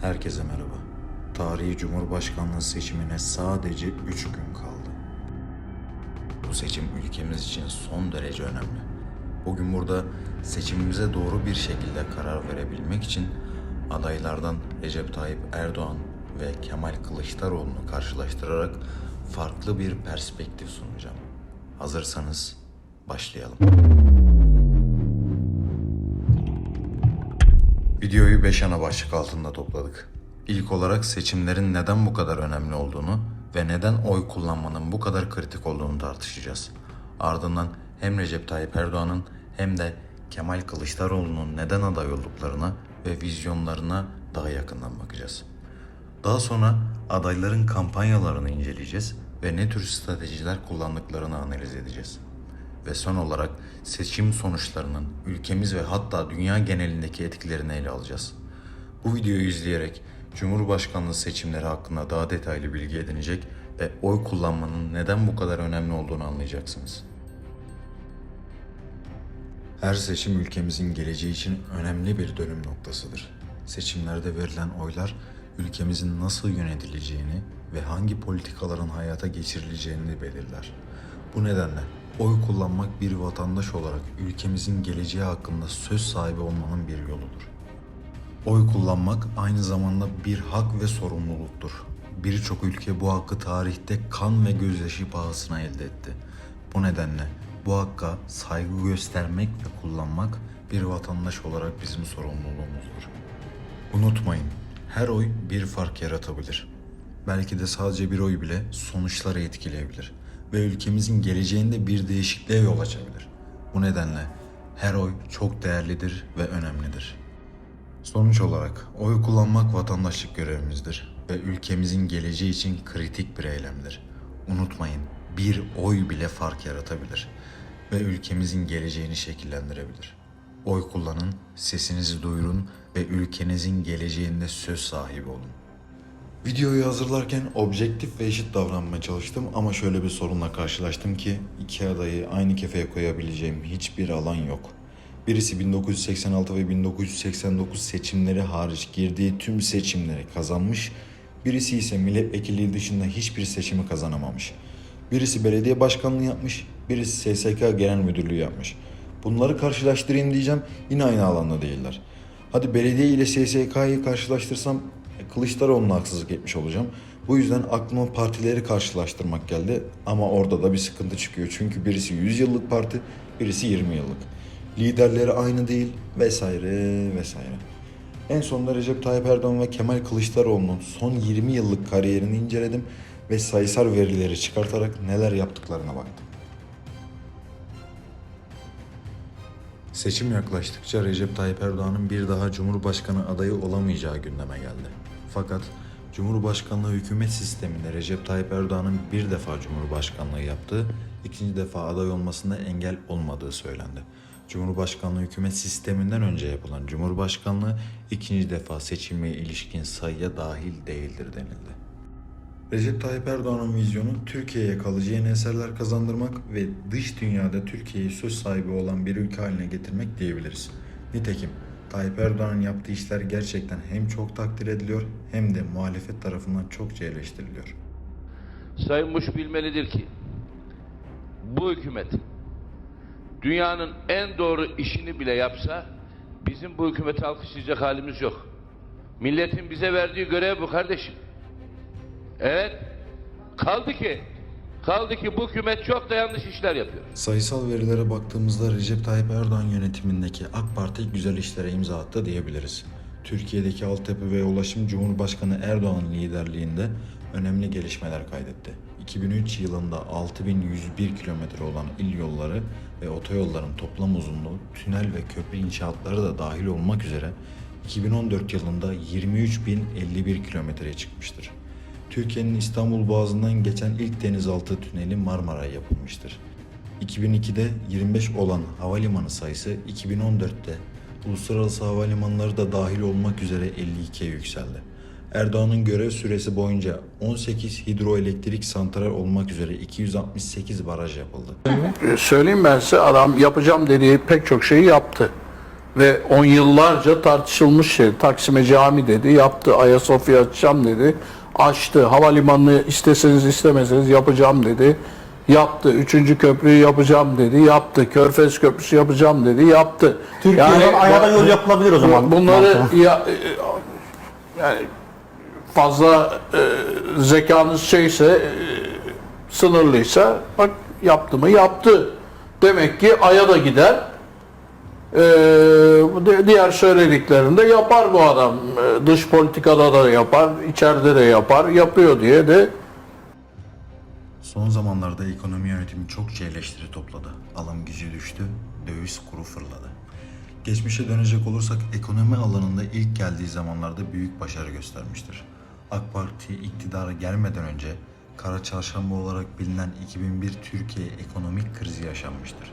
Herkese merhaba. Tarihi Cumhurbaşkanlığı seçimine sadece 3 gün kaldı. Bu seçim ülkemiz için son derece önemli. Bugün burada seçimimize doğru bir şekilde karar verebilmek için adaylardan Recep Tayyip Erdoğan ve Kemal Kılıçdaroğlu'nu karşılaştırarak farklı bir perspektif sunacağım. Hazırsanız başlayalım. Videoyu 5 ana başlık altında topladık. İlk olarak seçimlerin neden bu kadar önemli olduğunu ve neden oy kullanmanın bu kadar kritik olduğunu tartışacağız. Ardından hem Recep Tayyip Erdoğan'ın hem de Kemal Kılıçdaroğlu'nun neden aday olduklarına ve vizyonlarına daha yakından bakacağız. Daha sonra adayların kampanyalarını inceleyeceğiz ve ne tür stratejiler kullandıklarını analiz edeceğiz. Ve son olarak seçim sonuçlarının ülkemiz ve hatta dünya genelindeki etkilerini ele alacağız. Bu videoyu izleyerek Cumhurbaşkanlığı seçimleri hakkında daha detaylı bilgi edinecek ve oy kullanmanın neden bu kadar önemli olduğunu anlayacaksınız. Her seçim ülkemizin geleceği için önemli bir dönüm noktasıdır. Seçimlerde verilen oylar ülkemizin nasıl yönetileceğini ve hangi politikaların hayata geçirileceğini belirler. Bu nedenle oy kullanmak bir vatandaş olarak ülkemizin geleceği hakkında söz sahibi olmanın bir yoludur. Oy kullanmak aynı zamanda bir hak ve sorumluluktur. Birçok ülke bu hakkı tarihte kan ve gözyaşı pahasına elde etti. Bu nedenle bu hakka saygı göstermek ve kullanmak bir vatandaş olarak bizim sorumluluğumuzdur. Unutmayın, her oy bir fark yaratabilir. Belki de sadece bir oy bile sonuçları etkileyebilir ve ülkemizin geleceğinde bir değişikliğe yol açabilir. Bu nedenle her oy çok değerlidir ve önemlidir. Sonuç olarak oy kullanmak vatandaşlık görevimizdir ve ülkemizin geleceği için kritik bir eylemdir. Unutmayın, bir oy bile fark yaratabilir ve ülkemizin geleceğini şekillendirebilir. Oy kullanın, sesinizi duyurun ve ülkenizin geleceğinde söz sahibi olun. Videoyu hazırlarken objektif ve eşit davranmaya çalıştım ama şöyle bir sorunla karşılaştım ki iki adayı aynı kefeye koyabileceğim hiçbir alan yok. Birisi 1986 ve 1989 seçimleri hariç girdiği tüm seçimleri kazanmış, birisi ise milletvekilliği dışında hiçbir seçimi kazanamamış. Birisi belediye başkanlığı yapmış, birisi SSK genel müdürlüğü yapmış. Bunları karşılaştırayım diyeceğim yine aynı alanda değiller. Hadi belediye ile SSK'yı karşılaştırsam Kılıçdaroğlu'na haksızlık etmiş olacağım. Bu yüzden aklıma partileri karşılaştırmak geldi ama orada da bir sıkıntı çıkıyor. Çünkü birisi 100 yıllık parti, birisi 20 yıllık. Liderleri aynı değil vesaire vesaire. En sonunda Recep Tayyip Erdoğan ve Kemal Kılıçdaroğlu'nun son 20 yıllık kariyerini inceledim ve sayısal verileri çıkartarak neler yaptıklarına baktım. Seçim yaklaştıkça Recep Tayyip Erdoğan'ın bir daha Cumhurbaşkanı adayı olamayacağı gündeme geldi. Fakat Cumhurbaşkanlığı hükümet sisteminde Recep Tayyip Erdoğan'ın bir defa Cumhurbaşkanlığı yaptığı, ikinci defa aday olmasında engel olmadığı söylendi. Cumhurbaşkanlığı hükümet sisteminden önce yapılan Cumhurbaşkanlığı ikinci defa seçilmeye ilişkin sayıya dahil değildir denildi. Recep Tayyip Erdoğan'ın vizyonu Türkiye'ye kalıcı yeni eserler kazandırmak ve dış dünyada Türkiye'yi söz sahibi olan bir ülke haline getirmek diyebiliriz. Nitekim Tayyip Erdoğan'ın yaptığı işler gerçekten hem çok takdir ediliyor hem de muhalefet tarafından çokça eleştiriliyor. Sayın Bush bilmelidir ki bu hükümet dünyanın en doğru işini bile yapsa bizim bu hükümeti alkışlayacak halimiz yok. Milletin bize verdiği görev bu kardeşim. Evet. Kaldı ki kaldı ki bu hükümet çok da yanlış işler yapıyor. Sayısal verilere baktığımızda Recep Tayyip Erdoğan yönetimindeki AK Parti güzel işlere imza attı diyebiliriz. Türkiye'deki altyapı ve ulaşım Cumhurbaşkanı Erdoğan'ın liderliğinde önemli gelişmeler kaydetti. 2003 yılında 6101 kilometre olan il yolları ve otoyolların toplam uzunluğu, tünel ve köprü inşaatları da dahil olmak üzere 2014 yılında 23.051 kilometreye çıkmıştır. Türkiye'nin İstanbul Boğazı'ndan geçen ilk denizaltı tüneli Marmaray yapılmıştır. 2002'de 25 olan havalimanı sayısı 2014'te uluslararası havalimanları da dahil olmak üzere 52'ye yükseldi. Erdoğan'ın görev süresi boyunca 18 hidroelektrik santral olmak üzere 268 baraj yapıldı. Ee, Söyleyeyim ben size adam yapacağım dediği pek çok şeyi yaptı. ve on yıllarca tartışılmış şey. Taksim'e cami dedi, yaptı. Ayasofya açacağım dedi. Açtı. Havalimanını isteseniz istemeseniz yapacağım dedi. Yaptı. Üçüncü köprüyü yapacağım dedi. Yaptı. Körfez Köprüsü yapacağım dedi. Yaptı. Türkiye'den Ay'a da yol yapılabilir o zaman. Bunları ya, e, yani fazla e, zekanız şeyse e, sınırlıysa bak yaptı mı yaptı. Demek ki Ay'a da gider. E, di- diğer söylediklerini de yapar bu adam. E, dış politikada da yapar, içeride de yapar. Yapıyor diye de Son zamanlarda ekonomi yönetimi çokça eleştiri topladı. Alım gücü düştü, döviz kuru fırladı. Geçmişe dönecek olursak ekonomi alanında ilk geldiği zamanlarda büyük başarı göstermiştir. AK Parti iktidara gelmeden önce Kara Çarşamba olarak bilinen 2001 Türkiye ekonomik krizi yaşanmıştır.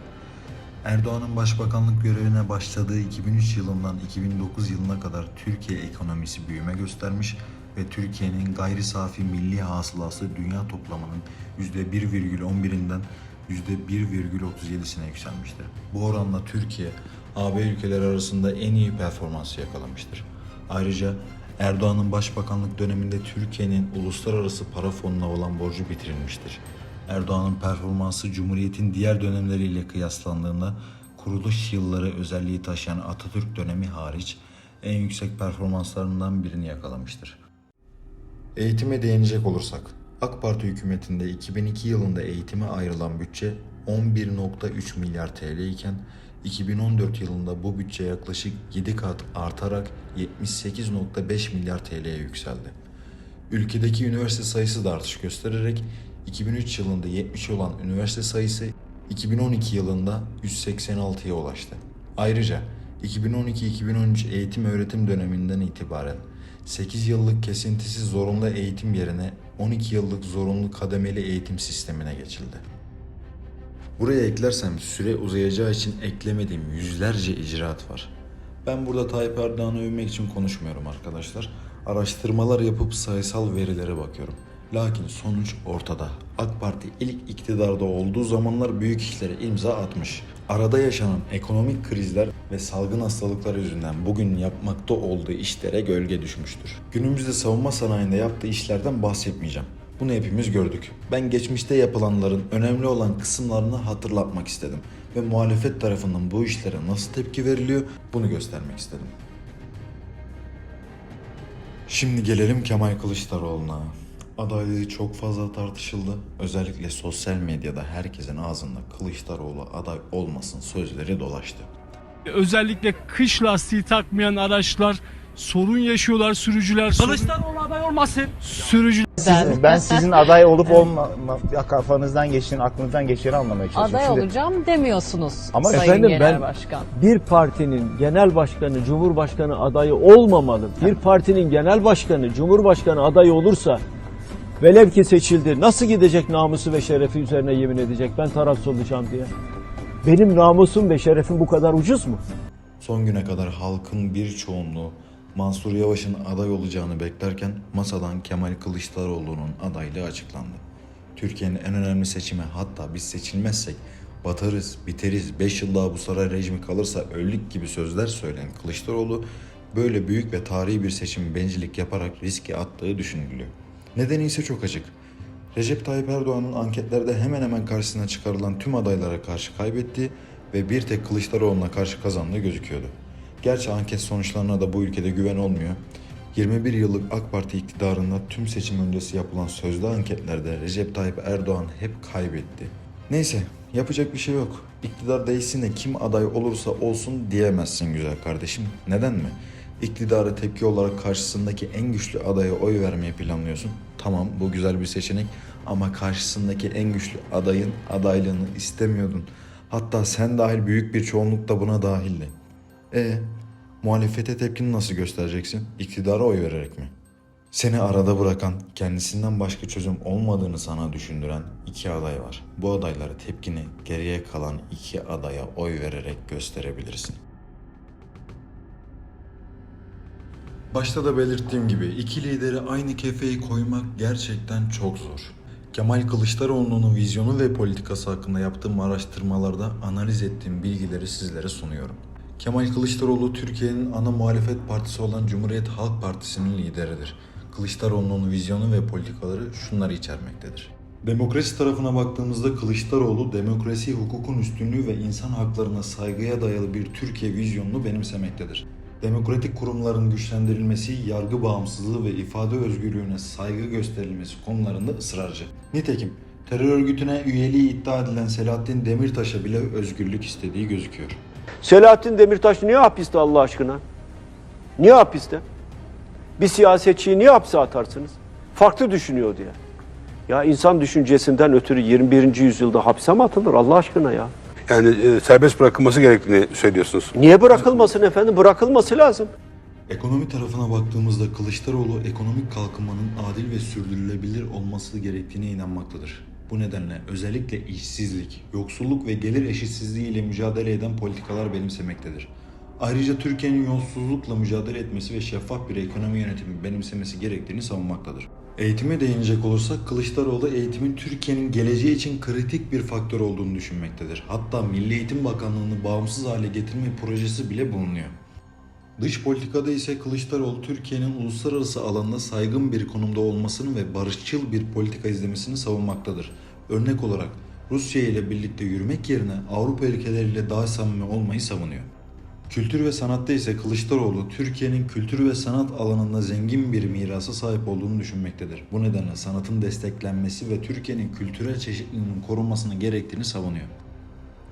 Erdoğan'ın başbakanlık görevine başladığı 2003 yılından 2009 yılına kadar Türkiye ekonomisi büyüme göstermiş ve Türkiye'nin gayri safi milli hasılası dünya toplamının %1,11'inden %1,37'sine yükselmiştir. Bu oranla Türkiye, AB ülkeleri arasında en iyi performansı yakalamıştır. Ayrıca Erdoğan'ın başbakanlık döneminde Türkiye'nin uluslararası para fonuna olan borcu bitirilmiştir. Erdoğan'ın performansı Cumhuriyet'in diğer dönemleriyle kıyaslandığında kuruluş yılları özelliği taşıyan Atatürk dönemi hariç en yüksek performanslarından birini yakalamıştır. Eğitime değinecek olursak, AK Parti hükümetinde 2002 yılında eğitime ayrılan bütçe 11.3 milyar TL iken 2014 yılında bu bütçe yaklaşık 7 kat artarak 78.5 milyar TL'ye yükseldi. Ülkedeki üniversite sayısı da artış göstererek 2003 yılında 70 olan üniversite sayısı 2012 yılında 186'ya ulaştı. Ayrıca 2012-2013 eğitim öğretim döneminden itibaren 8 yıllık kesintisiz zorunlu eğitim yerine 12 yıllık zorunlu kademeli eğitim sistemine geçildi. Buraya eklersem süre uzayacağı için eklemediğim yüzlerce icraat var. Ben burada Tayyip Erdoğan'ı övmek için konuşmuyorum arkadaşlar. Araştırmalar yapıp sayısal verilere bakıyorum. Lakin sonuç ortada. AK Parti ilk iktidarda olduğu zamanlar büyük işlere imza atmış. Arada yaşanan ekonomik krizler ve salgın hastalıklar yüzünden bugün yapmakta olduğu işlere gölge düşmüştür. Günümüzde savunma sanayinde yaptığı işlerden bahsetmeyeceğim. Bunu hepimiz gördük. Ben geçmişte yapılanların önemli olan kısımlarını hatırlatmak istedim ve muhalefet tarafından bu işlere nasıl tepki veriliyor bunu göstermek istedim. Şimdi gelelim Kemal Kılıçdaroğlu'na. Adaylığı çok fazla tartışıldı. Özellikle sosyal medyada herkesin ağzında Kılıçdaroğlu aday olmasın sözleri dolaştı. Özellikle kış lastiği takmayan araçlar sorun yaşıyorlar sürücüler. Kılıçdaroğlu aday olmasın. Sürücüler Siz- ben sizin aday olup olma ma- kafanızdan geçtiğini, aklınızdan geçtiğini anlamaya çalışıyorum. Aday Şimdi- olacağım demiyorsunuz Ama Sayın efendim Genel ben- Başkan. bir partinin genel başkanı, cumhurbaşkanı adayı olmamalı. Bir partinin genel başkanı, cumhurbaşkanı adayı olursa velev ki seçildi. Nasıl gidecek namusu ve şerefi üzerine yemin edecek ben tarafsız olacağım diye. Benim namusum ve şerefim bu kadar ucuz mu? Son güne kadar halkın bir çoğunluğu Mansur Yavaş'ın aday olacağını beklerken masadan Kemal Kılıçdaroğlu'nun adaylığı açıklandı. Türkiye'nin en önemli seçimi hatta biz seçilmezsek batarız, biteriz, 5 yıl daha bu saray rejimi kalırsa öldük gibi sözler söyleyen Kılıçdaroğlu böyle büyük ve tarihi bir seçimi bencillik yaparak riske attığı düşünülüyor. Nedeni ise çok açık. Recep Tayyip Erdoğan'ın anketlerde hemen hemen karşısına çıkarılan tüm adaylara karşı kaybetti ve bir tek Kılıçdaroğlu'na karşı kazandığı gözüküyordu. Gerçi anket sonuçlarına da bu ülkede güven olmuyor. 21 yıllık AK Parti iktidarında tüm seçim öncesi yapılan sözlü anketlerde Recep Tayyip Erdoğan hep kaybetti. Neyse yapacak bir şey yok. İktidar değişsin de kim aday olursa olsun diyemezsin güzel kardeşim. Neden mi? İktidara tepki olarak karşısındaki en güçlü adaya oy vermeyi planlıyorsun. Tamam bu güzel bir seçenek ama karşısındaki en güçlü adayın adaylığını istemiyordun. Hatta sen dahil büyük bir çoğunluk da buna dahildi. E muhalefete tepkini nasıl göstereceksin? İktidara oy vererek mi? Seni arada bırakan, kendisinden başka çözüm olmadığını sana düşündüren iki aday var. Bu adaylara tepkini geriye kalan iki adaya oy vererek gösterebilirsin. Başta da belirttiğim gibi iki lideri aynı kefeyi koymak gerçekten çok zor. Kemal Kılıçdaroğlu'nun vizyonu ve politikası hakkında yaptığım araştırmalarda analiz ettiğim bilgileri sizlere sunuyorum. Kemal Kılıçdaroğlu Türkiye'nin ana muhalefet partisi olan Cumhuriyet Halk Partisi'nin lideridir. Kılıçdaroğlu'nun vizyonu ve politikaları şunları içermektedir. Demokrasi tarafına baktığımızda Kılıçdaroğlu demokrasi, hukukun üstünlüğü ve insan haklarına saygıya dayalı bir Türkiye vizyonunu benimsemektedir. Demokratik kurumların güçlendirilmesi, yargı bağımsızlığı ve ifade özgürlüğüne saygı gösterilmesi konularında ısrarcı. Nitekim terör örgütüne üyeliği iddia edilen Selahattin Demirtaş'a bile özgürlük istediği gözüküyor. Selahattin Demirtaş niye hapiste Allah aşkına? Niye hapiste? Bir siyasetçiyi niye hapse atarsınız? Farklı düşünüyor diye. Ya insan düşüncesinden ötürü 21. yüzyılda hapse mi atılır Allah aşkına ya? Yani e, serbest bırakılması gerektiğini söylüyorsunuz. Niye bırakılmasın efendim? Bırakılması lazım. Ekonomi tarafına baktığımızda Kılıçdaroğlu ekonomik kalkınmanın adil ve sürdürülebilir olması gerektiğine inanmaktadır. Bu nedenle özellikle işsizlik, yoksulluk ve gelir eşitsizliği ile mücadele eden politikalar benimsemektedir. Ayrıca Türkiye'nin yolsuzlukla mücadele etmesi ve şeffaf bir ekonomi yönetimi benimsemesi gerektiğini savunmaktadır. Eğitime değinecek olursak Kılıçdaroğlu eğitimin Türkiye'nin geleceği için kritik bir faktör olduğunu düşünmektedir. Hatta Milli Eğitim Bakanlığı'nı bağımsız hale getirme projesi bile bulunuyor. Dış politikada ise Kılıçdaroğlu Türkiye'nin uluslararası alanda saygın bir konumda olmasını ve barışçıl bir politika izlemesini savunmaktadır. Örnek olarak Rusya ile birlikte yürümek yerine Avrupa ülkeleriyle daha samimi olmayı savunuyor. Kültür ve sanatta ise Kılıçdaroğlu Türkiye'nin kültür ve sanat alanında zengin bir mirasa sahip olduğunu düşünmektedir. Bu nedenle sanatın desteklenmesi ve Türkiye'nin kültürel çeşitliliğinin korunmasını gerektiğini savunuyor.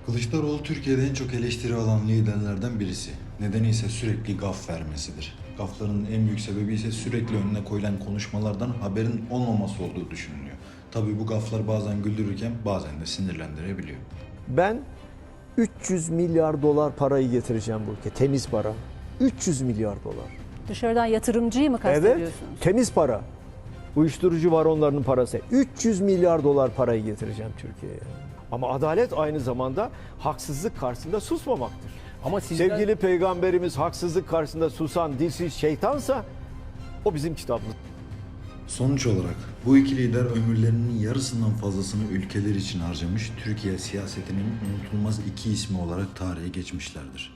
Kılıçdaroğlu Türkiye'de en çok eleştiri alan liderlerden birisi. Nedeni ise sürekli gaf vermesidir. Gafların en büyük sebebi ise sürekli önüne koyulan konuşmalardan haberin olmaması olduğu düşünülüyor. Tabi bu gaflar bazen güldürürken bazen de sinirlendirebiliyor. Ben 300 milyar dolar parayı getireceğim bu ülke. Temiz para. 300 milyar dolar. Dışarıdan yatırımcıyı mı Evet. kastediyorsunuz? Temiz para. Uyuşturucu varonlarının parası. 300 milyar dolar parayı getireceğim Türkiye'ye. Ama adalet aynı zamanda haksızlık karşısında susmamaktır. Ama sizden Sevgili peygamberimiz haksızlık karşısında susan dilsiz şeytansa o bizim kitabımız. Sonuç olarak bu iki lider ömürlerinin yarısından fazlasını ülkeler için harcamış, Türkiye siyasetinin unutulmaz iki ismi olarak tarihe geçmişlerdir.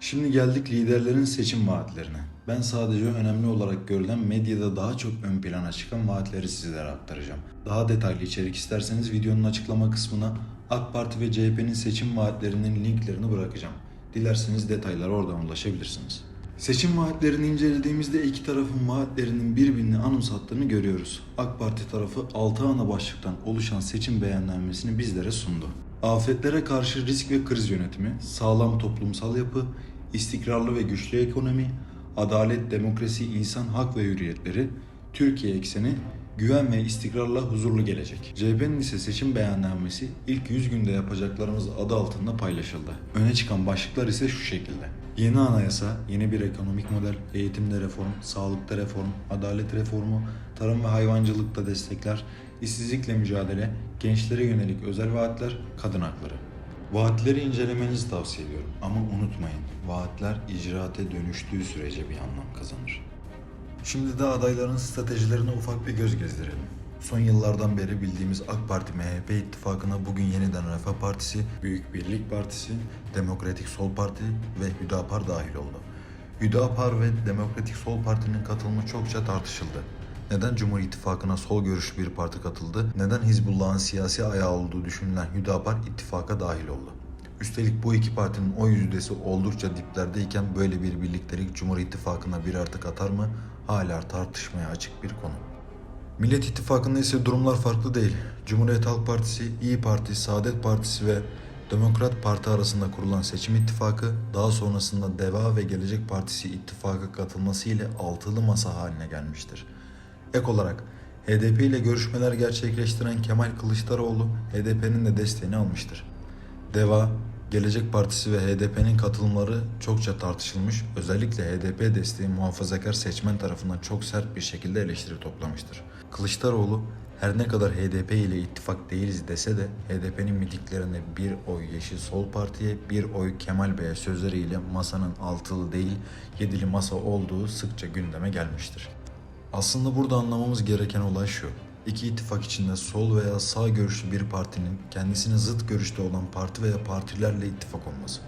Şimdi geldik liderlerin seçim vaatlerine. Ben sadece önemli olarak görülen medyada daha çok ön plana çıkan vaatleri sizlere aktaracağım. Daha detaylı içerik isterseniz videonun açıklama kısmına AK Parti ve CHP'nin seçim vaatlerinin linklerini bırakacağım. Dilerseniz detaylara oradan ulaşabilirsiniz. Seçim vaatlerini incelediğimizde iki tarafın vaatlerinin birbirini anımsattığını görüyoruz. AK Parti tarafı 6 ana başlıktan oluşan seçim beyannamesini bizlere sundu. Afetlere karşı risk ve kriz yönetimi, sağlam toplumsal yapı, istikrarlı ve güçlü ekonomi, adalet, demokrasi, insan hak ve hürriyetleri, Türkiye ekseni, güven ve istikrarla huzurlu gelecek. CHP'nin ise seçim beyannamesi ilk 100 günde yapacaklarımız adı altında paylaşıldı. Öne çıkan başlıklar ise şu şekilde. Yeni anayasa, yeni bir ekonomik model, eğitimde reform, sağlıkta reform, adalet reformu, tarım ve hayvancılıkta destekler, işsizlikle mücadele, gençlere yönelik özel vaatler, kadın hakları. Vaatleri incelemenizi tavsiye ediyorum ama unutmayın, vaatler icraate dönüştüğü sürece bir anlam kazanır. Şimdi de adayların stratejilerine ufak bir göz gezdirelim. Son yıllardan beri bildiğimiz AK Parti MHP ittifakına bugün yeniden Refah Partisi, Büyük Birlik Partisi, Demokratik Sol Parti ve Hüdapar dahil oldu. Hüdapar ve Demokratik Sol Parti'nin katılımı çokça tartışıldı. Neden Cumhur İttifakı'na sol görüşlü bir parti katıldı? Neden Hizbullah'ın siyasi ayağı olduğu düşünülen Hüdapar ittifaka dahil oldu? Üstelik bu iki partinin oy yüzdesi oldukça diplerdeyken böyle bir birliktelik Cumhur İttifakı'na bir artık atar mı? Hala tartışmaya açık bir konu. Millet İttifakı'nda ise durumlar farklı değil. Cumhuriyet Halk Partisi, İyi Parti, Saadet Partisi ve Demokrat Parti arasında kurulan seçim ittifakı, daha sonrasında Deva ve Gelecek Partisi ittifaka katılması ile altılı masa haline gelmiştir. Ek olarak HDP ile görüşmeler gerçekleştiren Kemal Kılıçdaroğlu HDP'nin de desteğini almıştır. Deva, Gelecek Partisi ve HDP'nin katılımları çokça tartışılmış, özellikle HDP desteği muhafazakar seçmen tarafından çok sert bir şekilde eleştiri toplamıştır. Kılıçdaroğlu her ne kadar HDP ile ittifak değiliz dese de HDP'nin mitinglerinde bir oy Yeşil Sol Parti'ye, bir oy Kemal Bey'e sözleriyle masanın altılı değil yedili masa olduğu sıkça gündeme gelmiştir. Aslında burada anlamamız gereken olay şu. İki ittifak içinde sol veya sağ görüşlü bir partinin kendisine zıt görüşte olan parti veya partilerle ittifak olması.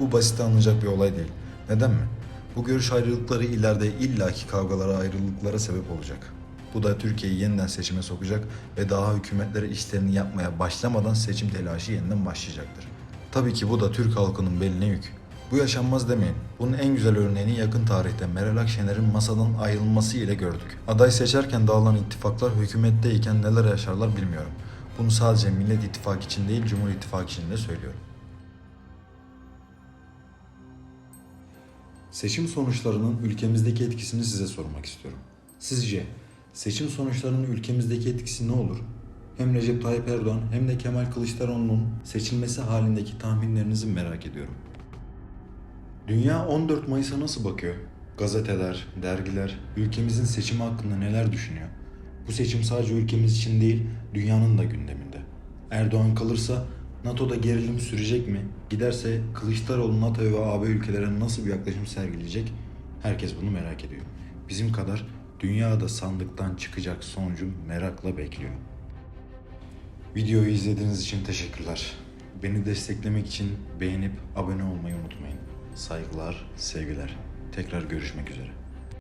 Bu basit alınacak bir olay değil. Neden mi? Bu görüş ayrılıkları ileride illaki kavgalara, ayrılıklara sebep olacak. Bu da Türkiye'yi yeniden seçime sokacak ve daha hükümetlere işlerini yapmaya başlamadan seçim telaşı yeniden başlayacaktır. Tabii ki bu da Türk halkının beline yük. Bu yaşanmaz demeyin. Bunun en güzel örneğini yakın tarihte Meral Akşener'in masadan ayrılması ile gördük. Aday seçerken dağılan ittifaklar hükümetteyken neler yaşarlar bilmiyorum. Bunu sadece Millet İttifakı için değil Cumhur İttifakı için de söylüyorum. Seçim sonuçlarının ülkemizdeki etkisini size sormak istiyorum. Sizce seçim sonuçlarının ülkemizdeki etkisi ne olur? Hem Recep Tayyip Erdoğan hem de Kemal Kılıçdaroğlu'nun seçilmesi halindeki tahminlerinizi merak ediyorum. Dünya 14 Mayıs'a nasıl bakıyor? Gazeteler, dergiler, ülkemizin seçimi hakkında neler düşünüyor? Bu seçim sadece ülkemiz için değil, dünyanın da gündeminde. Erdoğan kalırsa NATO'da gerilim sürecek mi? Giderse Kılıçdaroğlu NATO ve AB ülkelerine nasıl bir yaklaşım sergileyecek? Herkes bunu merak ediyor. Bizim kadar dünyada sandıktan çıkacak sonucu merakla bekliyor. Videoyu izlediğiniz için teşekkürler. Beni desteklemek için beğenip abone olmayı unutmayın. Saygılar, sevgiler. Tekrar görüşmek üzere.